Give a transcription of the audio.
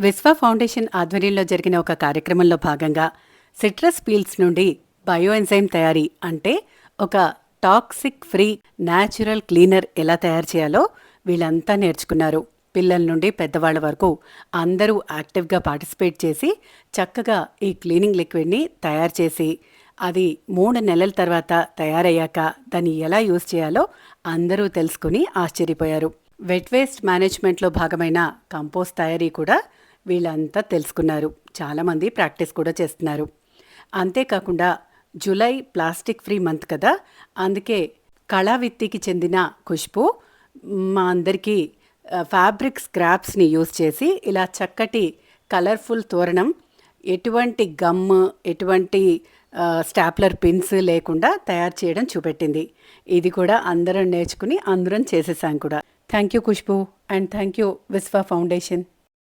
విశ్వ ఫౌండేషన్ ఆధ్వర్యంలో జరిగిన ఒక కార్యక్రమంలో భాగంగా సిట్రస్ పీల్స్ నుండి బయో ఎంజైమ్ తయారీ అంటే ఒక టాక్సిక్ ఫ్రీ న్యాచురల్ క్లీనర్ ఎలా తయారు చేయాలో వీళ్ళంతా నేర్చుకున్నారు. పిల్లల నుండి పెద్దవాళ్ళ వరకు అందరూ యాక్టివ్గా పార్టిసిపేట్ చేసి చక్కగా ఈ క్లీనింగ్ లిక్విడ్ని తయారు చేసి అది మూడు నెలల తర్వాత తయారయ్యాక దాన్ని ఎలా యూజ్ చేయాలో అందరూ తెలుసుకుని ఆశ్చర్యపోయారు. వెట్ వేస్ట్ మేనేజ్మెంట్లో భాగమైన కంపోస్ట్ తయారీ కూడా వీళ్ళంతా తెలుసుకున్నారు. చాలామంది ప్రాక్టీస్ కూడా చేస్తున్నారు. అంతేకాకుండా జూలై ప్లాస్టిక్ ఫ్రీ మంత్ కదా. అందుకే కళావిత్తికి చెందిన ఖుష్బు మా అందరికీ ఫ్యాబ్రిక్ స్క్రాప్స్ని యూజ్ చేసి ఇలా చక్కటి కలర్ఫుల్ తోరణం ఎటువంటి గమ్ ఎటువంటి స్టాప్లర్ పిన్స్ లేకుండా తయారు చేయడం చూపెట్టింది. ఇది కూడా అందరం నేర్చుకుని అందరం చేసేసాం కూడా. Thank you Khushbu and thank you Vishwa Foundation.